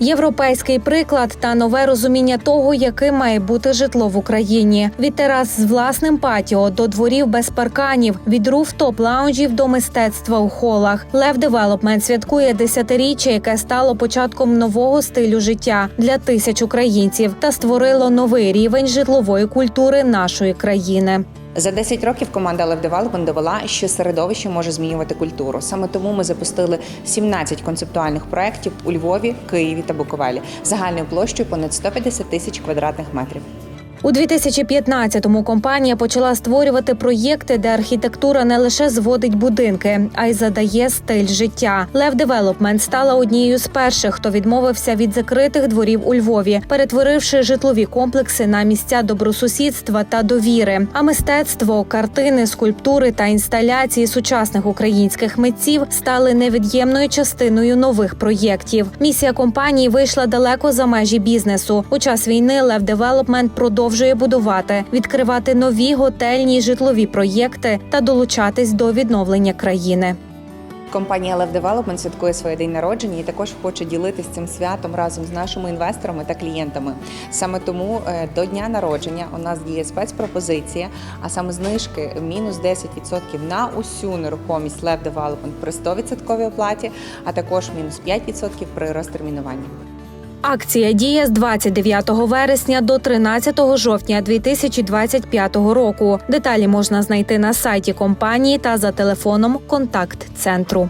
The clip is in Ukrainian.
Європейський приклад та нове розуміння того, яким має бути житло в Україні. Від терас з власним патіо до дворів без парканів, від руфтоп лаунжів до мистецтва у холах. Лев Девелопмент святкує десятиріччя, яке стало початком нового стилю життя для тисяч українців та створило новий рівень житлової культури нашої країни. За 10 років команда Лев Development довела, що середовище може змінювати культуру. Саме тому ми запустили 17 концептуальних проєктів у Львові, Києві та Буковелі загальною площею понад 150 тисяч квадратних метрів. У 2015-му компанія почала створювати проєкти, де архітектура не лише зводить будинки, а й задає стиль життя. Лев Девелопмент стала однією з перших, хто відмовився від закритих дворів у Львові, перетворивши житлові комплекси на місця добросусідства та довіри. А мистецтво, картини, скульптури та інсталяції сучасних українських митців стали невід'ємною частиною нових проєктів. Місія компанії вийшла далеко за межі бізнесу. У час війни Лев Девелопмент продовжує будувати, відкривати нові готельні й житлові проєкти та долучатись до відновлення країни. Компанія Love Development святкує своє день народження і також хоче ділитися цим святом разом з нашими інвесторами та клієнтами. Саме тому е, до дня народження у нас діє спецпропозиція, а саме знижки мінус 10% на усю нерухомість Love Development при 100% оплаті, а також мінус 5% при розтермінуванні. Акція діє з 29 вересня до 13 жовтня 2025 року. Деталі можна знайти на сайті компанії та за телефоном контакт центру.